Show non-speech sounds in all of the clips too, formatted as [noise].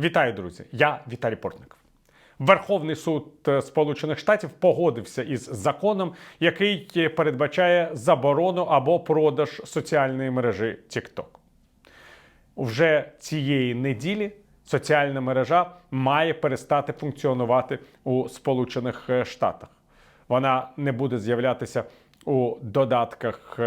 Вітаю, друзі! Я Віталій Портников. Верховний суд е, Сполучених Штатів погодився із законом, який е, передбачає заборону або продаж соціальної мережі TikTok. Вже цієї неділі соціальна мережа має перестати функціонувати у Сполучених е, Штатах. Вона не буде з'являтися у додатках,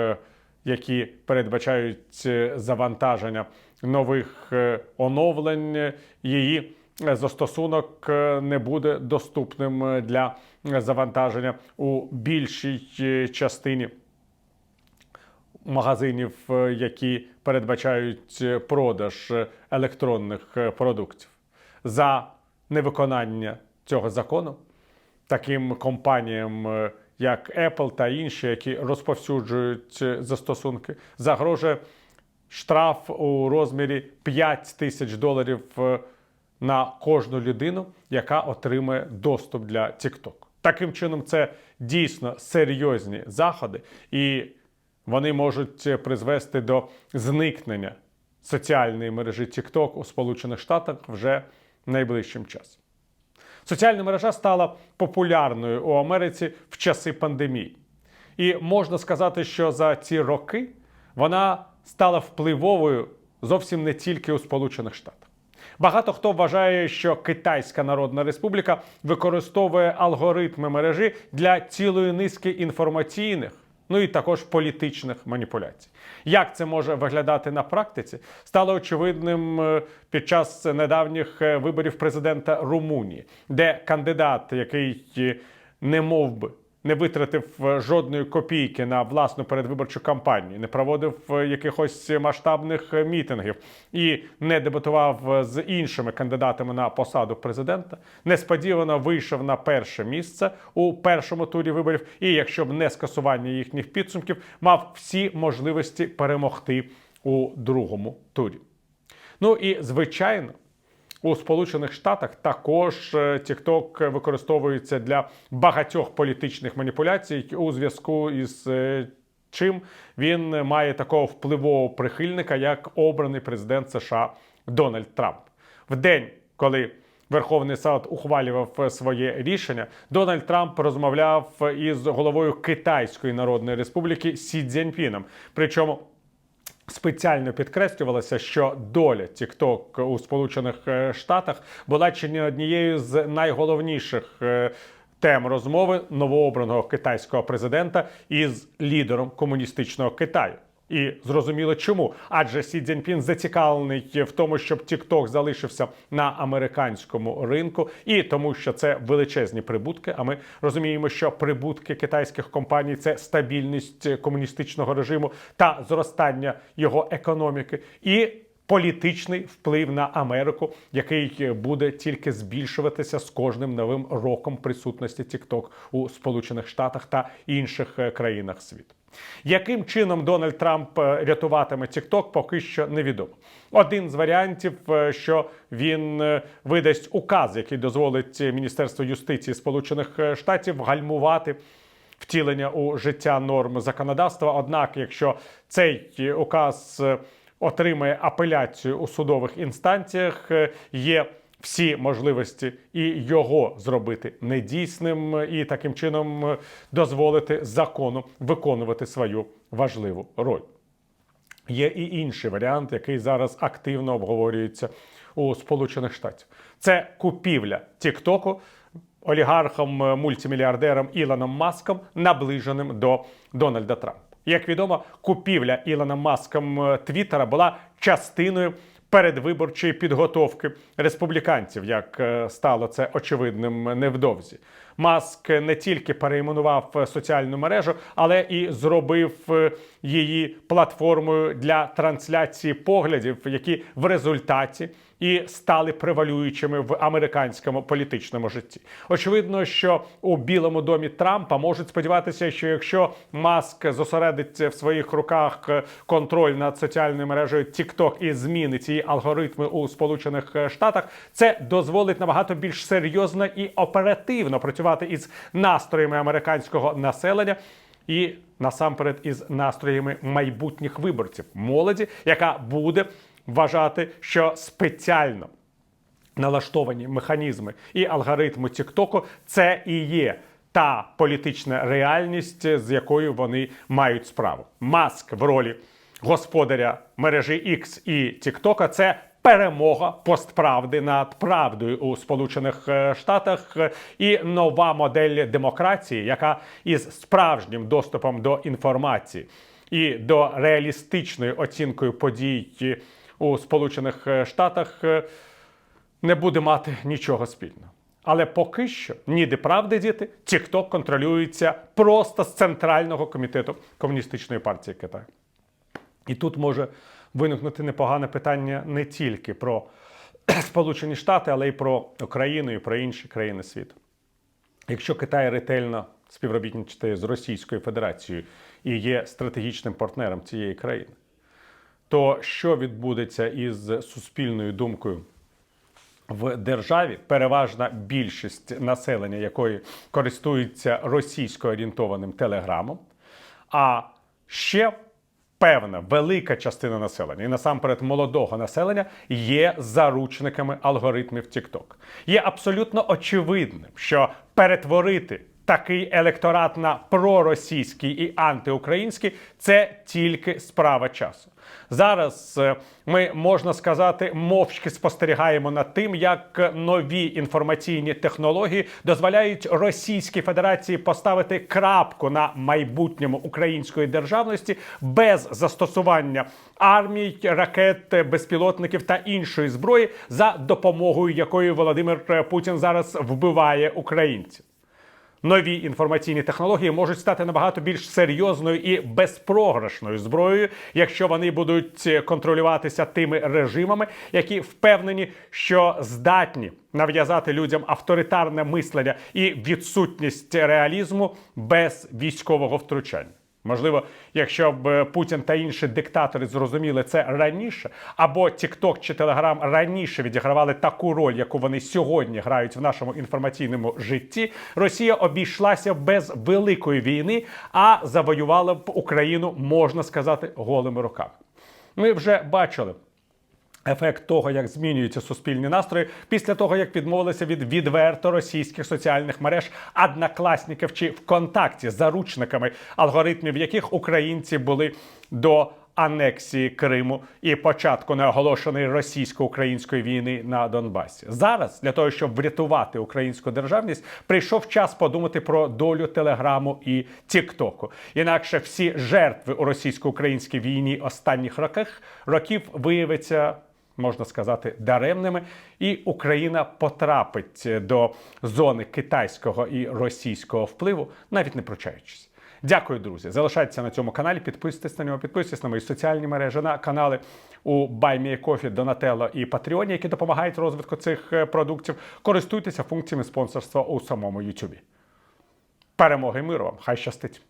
які передбачають е, завантаження нових е, оновлень. Її е, застосунок не буде доступним для завантаження у більшій частині магазинів, які передбачають продаж електронних продуктів. За невиконання цього закону таким компаніям, як Apple та інші, які розповсюджують застосунки, загрожує штраф у розмірі 5 тисяч доларів е, на кожну людину, яка отримає доступ для TikTok. Таким чином, це дійсно серйозні заходи, і вони можуть призвести до зникнення соціальної мережі TikTok у Сполучених Штатах вже найближчим часом. Соціальна мережа стала популярною у Америці в часи пандемії. І можна сказати, що за ці роки вона стала впливовою зовсім не тільки у Сполучених Штатах. Багато хто вважає, що Китайська Народна Республіка використовує алгоритми мережі для цілої низки інформаційних, ну і також політичних маніпуляцій. Як це може виглядати на практиці, стало очевидним е, під час недавніх е, виборів президента Румунії, де кандидат, який е, не мов би не витратив е, жодної копійки на власну передвиборчу кампанію, не проводив е, якихось масштабних е, мітингів і не дебатував з іншими кандидатами на посаду президента, несподівано вийшов на перше місце у першому турі виборів. І якщо б не скасування їхніх підсумків, мав всі можливості перемогти у другому турі. Ну і звичайно. У Сполучених Штатах також е, TikTok використовується для багатьох політичних маніпуляцій у зв'язку із е, чим він має такого впливового прихильника, як обраний президент США Дональд Трамп. В день, коли Верховний Сад ухвалював е, своє рішення, Дональд Трамп розмовляв із головою Китайської Народної Республіки Сі Цзіньпіном. Причому Спеціально підкреслювалося, що доля TikTok у Сполучених е, Штатах була чи не однією з найголовніших е, тем розмови новообраного китайського президента із лідером комуністичного Китаю. І зрозуміло чому. Адже Сі Цзіньпін зацікавлений в тому, щоб TikTok залишився на американському ринку, і тому, що це величезні прибутки. А ми розуміємо, що прибутки китайських компаній це стабільність комуністичного режиму та зростання його економіки. І Політичний вплив на Америку, який буде тільки збільшуватися з кожним новим роком присутності TikTok у Сполучених Штатах та інших е, країнах світу. Яким чином Дональд Трамп е, рятуватиме TikTok, поки що невідомо. Один з варіантів, е, що він е, видасть указ, який дозволить Міністерству юстиції Сполучених Штатів гальмувати втілення у життя норм законодавства. Однак, якщо цей указ отримає апеляцію у судових інстанціях, є всі можливості і його зробити недійсним, і таким чином е, дозволити закону виконувати свою важливу роль. Є і інший варіант, який зараз активно обговорюється у Сполучених Штатах. Це купівля Тіктоку олігархом е, мультимільярдером Ілоном Маском, наближеним до Дональда Трампа. Як відомо, купівля Ілоном Маском е, Твіттера була частиною передвиборчої підготовки республіканців, як е, стало це очевидним невдовзі. Маск не тільки перейменував е, соціальну мережу, але і зробив е, її платформою для трансляції поглядів, які в результаті і стали превалюючими в американському політичному житті. Очевидно, що у Білому домі Трампа можуть сподіватися, що якщо Маск зосередить в своїх руках контроль над соціальною мережею TikTok і змінить алгоритми у Сполучених Штатах, це дозволить набагато більш серйозно і оперативно працювати із настроями американського населення. І насамперед із настроями майбутніх виборців молоді, яка буде вважати, що спеціально налаштовані механізми і алгоритми Тіктоку це і є та політична реальність, з якою вони мають справу. Маск в ролі господаря мережі X і Тіктока це. Перемога постправди над правдою у Сполучених е, Штатах і нова модель демократії, яка із справжнім доступом до інформації і до реалістичної оцінкою подій у Сполучених е, Штатах е, не буде мати нічого спільного. Але поки що ніде правди діти, TikTok контролюється просто з центрального комітету комуністичної партії Китаю. І тут може виникнути непогане питання не тільки про [clears throat] Сполучені Штати, але й про Україну і про інші країни світу. Якщо Китай ретельно співробітничає з Російською Федерацією і є стратегічним партнером цієї країни, то що відбудеться із суспільною думкою в державі, переважна більшість населення якої користується російсько орієнтованим телеграмом, а ще певна велика частина населення, і насамперед молодого населення, є заручниками алгоритмів TikTok. Є абсолютно очевидним, що перетворити такий електорат на проросійський і антиукраїнський це тільки справа часу. Зараз е, ми можна сказати, мовчки спостерігаємо над тим, як нові інформаційні технології дозволяють Російській Федерації поставити крапку на майбутньому української державності без застосування армій, ракет, безпілотників та іншої зброї, за допомогою якої Володимир Путін зараз вбиває українців нові інформаційні технології можуть стати набагато більш серйозною і безпрограшною зброєю, якщо вони будуть контролюватися тими режимами, які впевнені, що здатні нав'язати людям авторитарне мислення і відсутність реалізму без військового втручання. Можливо, якщо б е, Путін та інші диктатори зрозуміли це раніше, або TikTok чи Telegram раніше відігравали таку роль, яку вони сьогодні грають в нашому інформаційному житті, Росія обійшлася без великої війни, а завоювала б Україну, можна сказати, голими руками. Ми вже бачили. Ефект того, як змінюються суспільні настрої після того, як відмовилися від відверто російських соціальних мереж однокласників чи ВКонтакті, заручниками алгоритмів яких українці були до анексії Криму і початку неоголошеної російсько-української війни на Донбасі. Зараз для того, щоб врятувати українську державність, прийшов час подумати про долю телеграму і Тіктоку. Інакше всі жертви у російсько-українській війні останніх років років виявиться можна сказати, даремними, і Україна потрапить до зони китайського і російського впливу, навіть не пручаючись. Дякую, друзі. Залишайтеся на цьому каналі, підписуйтесь на нього, підписуйтесь на мої соціальні мережі, на канали у BuyMeACoffee, Donatello і Patreon, які допомагають розвитку цих е, продуктів. Користуйтеся функціями спонсорства у самому YouTube. Перемоги миру вам! Хай щастить!